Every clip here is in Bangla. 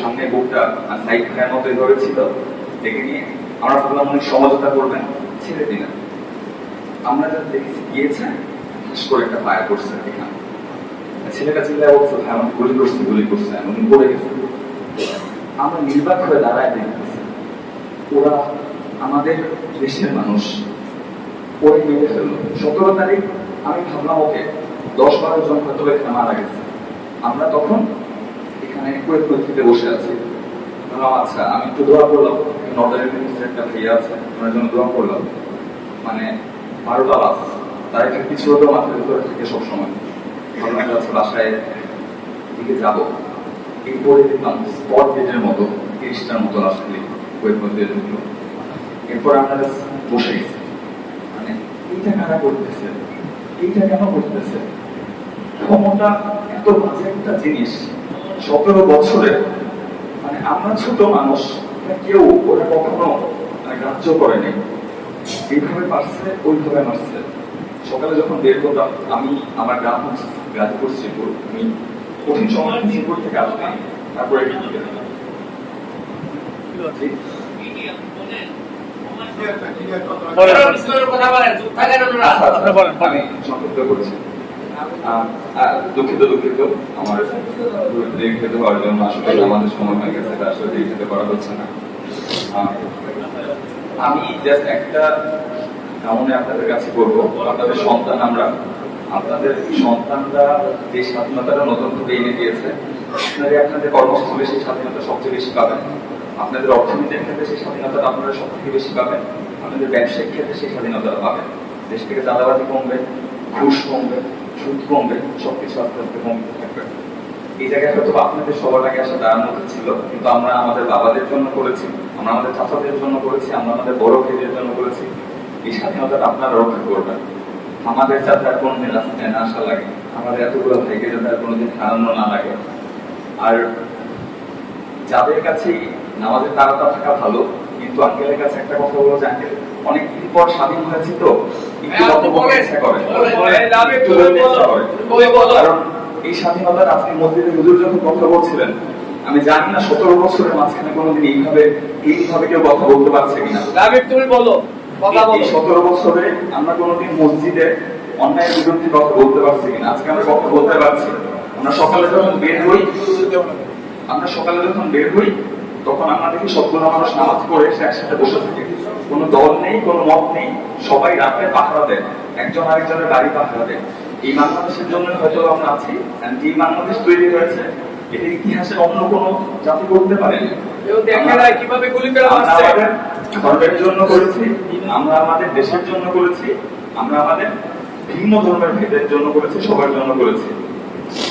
সামনে বুকটা সাইড ফ্যান মতো এভাবে ছিল, দেখে নিয়ে আমরা ভাবলাম অনেক সমঝোতা করবেন, ছেড়ে দিলেন। আমরা যা দেখেছি, গিয়েছে ঠাস করে একটা ফায়ার করছে এখানে। ছেলেটা চিল্লায় বলছে ভাই আমাকে গুলি করছে গুলি করছে এমন পড়ে গেছে। আমরা নির্বাক হয়ে দাঁড়ায় দেখতেছি, ওরা আমাদের দেশের মানুষ, ওরে মেরে ফেলল। সতেরো তারিখ আমি ভাবলাম, ওকে, দশ বারো জন হয়তো এখানে মারা গেছে। আমরা তখন এখানে কুয়েত বসে আছি। আচ্ছা আমি একটু দোয়া করলাম। ইউনিভার্সিটির একটা ভাইয়া আছে, ওনার জন্য দোয়া করলাম। মানে বারোটা বাস তার একটা কিছু হলেও মাথার ভিতরে থাকে সবসময়। ভাবলাম আচ্ছা বাসায় দিকে যাব। এরপরে দেখলাম স্পট ডেটের মতো, তিরিশটার মতো আসলে কুয়েত মসজিদে ঢুকলো এরপর just বসে গেছি। মানে এইটা কারা করতেছে? এইটা কেন করতেছে? ক্ষমতা এত বাজে একটা জিনিস। সতেরো বছরে মানে আমরা ছোট মানুষ কেউ ওরা কখনো মানে গ্রাহ্য করেনি। এইভাবে পারছে ওইভাবে মারছে। সকালে যখন বের করতাম আমি আমার গ্রাম হচ্ছে গাজীপুর শ্রীপুর। আমি কঠিন সময় শ্রীপুর থেকে আসতাম তারপরে সংক্ষিপ্ত করছি। দুঃখিত দুঃখিত। আমার দেরি খেতে হওয়ার জন্য আসলে আমাদের সময় হয়ে গেছে এটা আসলে দেরি খেতে করা হচ্ছে না। আমি জাস্ট একটা কামনে আপনাদের কাছে করব আপনাদের সন্তান আমরা আপনাদের সন্তানরা যে স্বাধীনতাটা নতুন করে এনে দিয়েছে আপনারা আপনাদের কর্মস্থলে সেই স্বাধীনতা সবচেয়ে বেশি পাবেন। আপনাদের অর্থনীতির ক্ষেত্রে সেই স্বাধীনতা আপনারা সব থেকে বেশি পাবেন। আপনাদের ব্যবসায়িক ক্ষেত্রে সেই স্বাধীনতা পাবেন। দেশ থেকে চাঁদাবাজি কমবে ঘুষ কমবে সুদ কমবে আস্তে আস্তে কমতে থাকবে এই জায়গায় হয়তো আপনাদের সবার আগে আসা মধ্যে ছিল, কিন্তু আমরা আমাদের বাবাদের জন্য করেছি, আমরা আমাদের চাচাদের জন্য করেছি, আমরা আমাদের বড় ভাইদের জন্য করেছি। এই স্বাধীনতাটা আপনারা রক্ষা করবেন। আমাদের যাতে আর কোনোদিন রাস্তায় না আসা লাগে, আমাদের এতগুলো ভাইকে যাতে আর কোনোদিন হারানো না লাগে। আর যাদের কাছেই নামাজের তাড়াতা থাকা ভালো, কিন্তু আঙ্কেলের কাছে একটা কথা বলব যে আঙ্কেল অনেকদিন পর স্বাধীন হয়েছি তো এই স্বাধীনতার আজকে মসজিদে হুজুর যখন কথা বলছিলেন আমি জানি না সতেরো বছরের মাঝখানে কোনোদিন এইভাবে এইভাবে কেউ কথা বলতে পারছে কিনা তুমি বলো, কথা সতেরো বছরে আমরা কোনোদিন মসজিদে অন্যায়ের বিরুদ্ধে কথা বলতে পারছি কিনা আজকে আমরা কথা বলতে পারছি আমরা সকালে যখন বের হই আমরা সকালে যখন বের হই তখন আমরা দেখি সবগুলো মানুষ নামাজ পড়ে এসে একসাথে বসে থাকে। কোনো দল নেই কোনো মত নেই সবাই রাতে পাহারা দেয় একজন আরেকজনের বাড়ি পাহারা দেয়। এই বাংলাদেশের জন্য হয়তো আমরা আছি যে বাংলাদেশ তৈরি হয়েছে এটা ইতিহাসে অন্য কোনো জাতি করতে পারেনি। কীভাবে গুলি করে আমাদের ধর্মের জন্য করেছি আমরা আমাদের দেশের জন্য করেছি আমরা আমাদের ভিন্ন ধর্মের ভেদের জন্য করেছি সবার জন্য করেছি।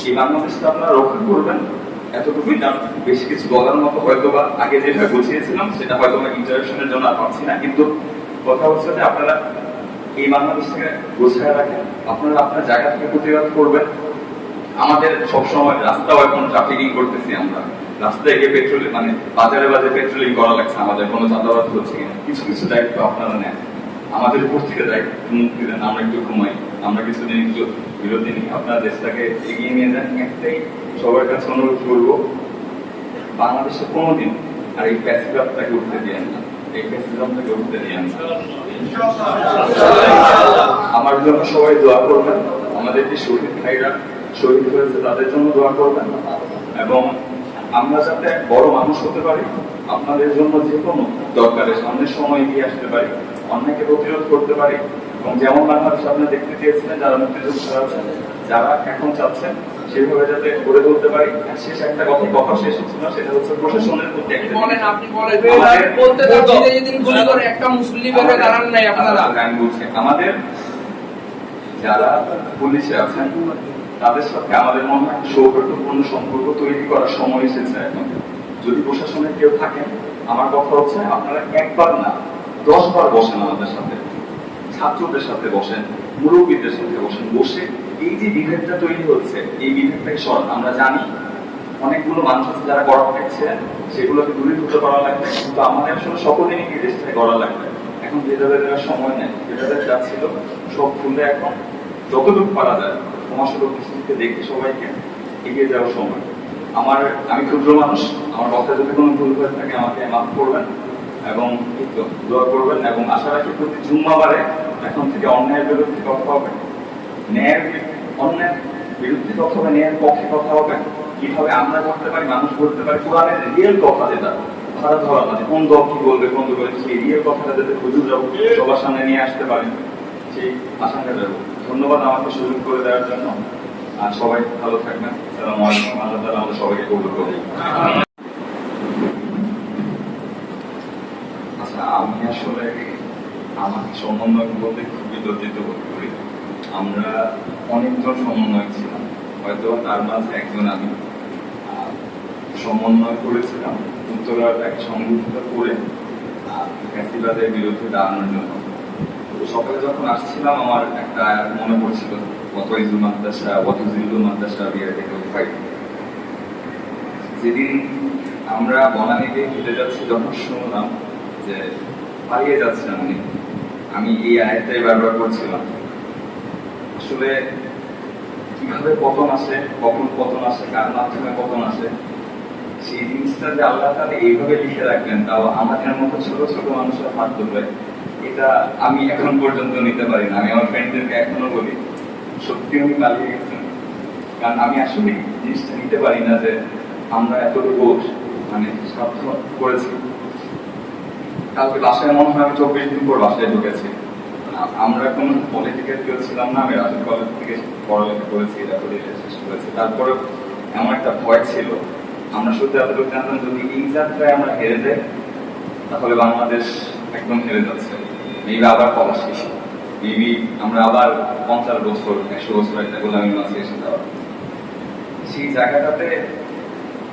এই বাংলাদেশটা আপনারা রক্ষা করবেন এতটুকুই না বেশি কিছু বলার মতো হয়তো বা আগে যেটা বুঝিয়েছিলাম, সেটা হয়তো আমরা ইন্টারাকশনের জন্য আর পাচ্ছি না। কিন্তু কথা হচ্ছে যে আপনারা এই বাংলাদেশটাকে গোছায় রাখেন। আপনারা আপনার জায়গা থেকে প্রতিবাদ করবেন। আমাদের সবসময় রাস্তাও এখন ট্রাফিকিং করতেছি আমরা। রাস্তায় গিয়ে পেট্রোল মানে বাজারে বাজারে পেট্রোলিং করা লাগছে আমাদের কোনো চাঁদাবাদ হচ্ছে কিনা। কিছু কিছু দায়িত্ব আপনারা নেন। আমাদের উপর থেকে দায়িত্ব মুক্তি দেন। আমরা একটু ঘুমাই। আমরা কিছুদিন একটু বিরতি আপনার দেশটাকে এগিয়ে নিয়ে যান। একটাই সবার কাছে অনুরোধ করব, বাংলাদেশে কোনোদিন আর এই প্যাসিভাবটাকে উঠতে দিয়েন না। এই প্যাসিভাবটাকে উঠতে দিয়েন না। আমার জন্য সবাই দোয়া করবেন। আমাদের যে শহীদ ভাইরা শহীদ হয়েছে, তাদের জন্য দোয়া করবেন। এবং আমরা যাতে বড় মানুষ হতে পারি, আপনাদের জন্য যে কোনো দরকারে সামনের সময় এগিয়ে আসতে পারি, অন্যকে প্রতিরোধ করতে পারি যেমন বাংলাদেশ আপনি দেখতে চেয়েছিলেন যারা মুক্তিযোদ্ধা আছেন যারা এখন চাচ্ছেন সেভাবে যাতে গড়ে তুলতে পারি। শেষ একটা কথা কথা শেষ না সেটা হচ্ছে প্রশাসনের প্রতি একটা বলেন আপনি বলেন। আমাদের- বলতে থাকো যেদিন গুলি করে একটা মুসলিম বেঁধে দাঁড়ান নাই আপনারা। আমি আমাদের যারা পুলিশে আছেন তাদের সাথে আমাদের মনে হয় সৌহার্দ্যপূর্ণ সম্পর্ক তৈরি করার সময় এসেছে এখন। যদি প্রশাসনের কেউ থাকেন আমার কথা হচ্ছে আপনারা একবার না দশ বার বসেন আমাদের সাথে। ছাত্রদের সাথে বসেন, মুরব্বীদের সাথে বসেন, বসে এই যে বিভেদটা তৈরি হচ্ছে, এই বিভেদটাকে সরান আমরা জানি অনেকগুলো মানুষ আছে যারা গড়া পেয়েছে সেগুলোকে দূরীভূত করা লাগবে, কিন্তু আমাদের আসলে সকলেরই এই দেশটাকে গড়া লাগবে। এখন ভেদাভেদ দেওয়ার সময় নেই ভেদাভেদ যা ছিল, সব খুলে এখন যতটুকু পারা যায় সমাজের দৃষ্টিতে দেখে সবাইকে এগিয়ে যাওয়ার সময়। আমার, আমি ক্ষুদ্র মানুষ, আমার কথা যদি কোনো ভুল হয়ে থাকে, আমাকে মাফ করবেন এবং দোয়া করবেন এবং আশা রাখি প্রতি জুম্মাবারে এখন থেকে অন্যায়ের বিরুদ্ধে কথা হবে। ন্যায়ের অন্যায়ের বিরুদ্ধে কথা হবে, ন্যায়ের পক্ষে কথা হবে। কীভাবে আমরা করতে পারি, মানুষ করতে পারি, কোরআনের রিয়েল কথা যেটা ধরা ধরা না যে কোন দল কি বলবে, কোন দল সেই রিয়েল কথাটা যাতে সবার সামনে নিয়ে আসতে পারেন সেই আশঙ্কা যাব ধন্যবাদ আমাকে সুযোগ করে দেওয়ার জন্য। আর সবাই ভালো থাকবেন। সালাম আলাইকুম। আল্লাহ আমাদের সবাইকে কবুল করুন আচ্ছা আমি আসলে আমাকে সমন্বয় বলতে খুবই লজ্জিত বোধ করি আমরা অনেকজন সমন্বয় ছিলাম, হয়তো তার মাঝে একজন আমি। সমন্বয় করেছিলাম, উত্তরার এক সংগঠিত করে ফ্যাসিবাদের বিরুদ্ধে দাঁড়ানোর জন্য। সকালে যখন আসছিলাম, আমার একটা মনে পড়ছিল ইজুল মাদ্রাসা কত জিল্লুল মাদ্রাসা বিয়ে থেকে ফাইট যেদিন আমরা বনানীতে হেঁটে যাচ্ছি যখন শুনলাম যে পালিয়ে যাচ্ছেন উনি। আমি এই আয়াতটাই বারবার করছিলাম আসলে কীভাবে পতন আসে, কখন পতন আসে, কার মাধ্যমে পতন আসে, সেই জিনিসটা যে আল্লাহ তাহলে এইভাবে লিখে রাখবেন তাও আমাদের মতো ছোট ছোট মানুষের ধরবে এটা আমি এখন পর্যন্ত নিতে পারি না। আমি আমার ফ্রেন্ডদেরকে এখনও বলি, সত্যি আমি পালিয়ে গেছেন। কারণ আমি আসলে জিনিসটা নিতে পারি না যে আমরা এতটুকু মানে স্বার্থ করেছি। কালকে বাসায় মনে হয় আমি চব্বিশ দিন পর বাসায় ঢুকেছি। আমরা পলিটিক্যাল কেউ ছিলাম না, আমি কলেজ থেকে পড়ালেখা করেছি শেষ করেছি। তারপরে এমন একটা ভয় ছিল। আমরা শুধু এতটুকু জানতাম, যদি এই যাত্রায় আমরা হেরে যাই, তাহলে বাংলাদেশ একদম হেরে যাচ্ছে। মেবি আবার পলাশি মেবি আমরা আবার পঞ্চাশ বছর, একশো বছর একটা গোলামি মাঝে এসে যাওয়া সেই জায়গাটাতে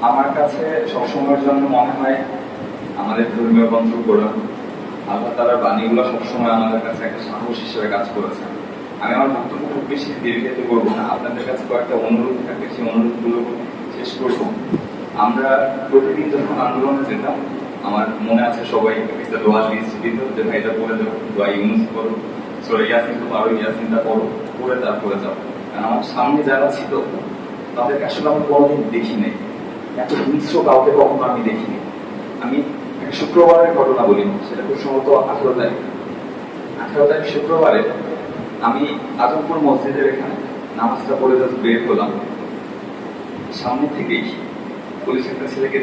আমার কাছে সবসময়ের জন্য মনে হয় আমাদের ধর্মীয় গ্রন্থ কোরআন আল্লাহ তালার বাণীগুলো সবসময় আমাদের কাছে একটা সাহস হিসেবে কাজ করেছে। আমি আমার বক্তব্য খুব বেশি দীর্ঘিত করব না। আপনাদের কাছে কয়েকটা অনুরোধ থাকবে, সেই অনুরোধগুলো শেষ করব। আমরা প্রতিদিন যখন আন্দোলনে যেতাম, আমার মনে আছে সবাই একটা দোয়া লিস্ট দিত যে, ভাই, এটা পড়ে যাও, দোয়া ইউনুস করো সরি ইয়াসিন তো পারো ইয়াসিনটা পড়ো, পড়ে তারপরে যাও। কারণ আমার সামনে যারা ছিল, তাদেরকে আসলে আমি কোনোদিন দেখি নাই এত হিংস্র কাউকে কখনো আমি দেখিনি। আমি শুক্রবারের ঘটনা বলি, সেটা খুব সম্ভবত আঠারো তারিখ। আঠারো তারিখ শুক্রবারে আমি আজমপুর মসজিদের এখানে নামাজটা পড়ে জাস্ট বের হলাম। সামনে থেকেই পুলিশ একটা ছেলেকে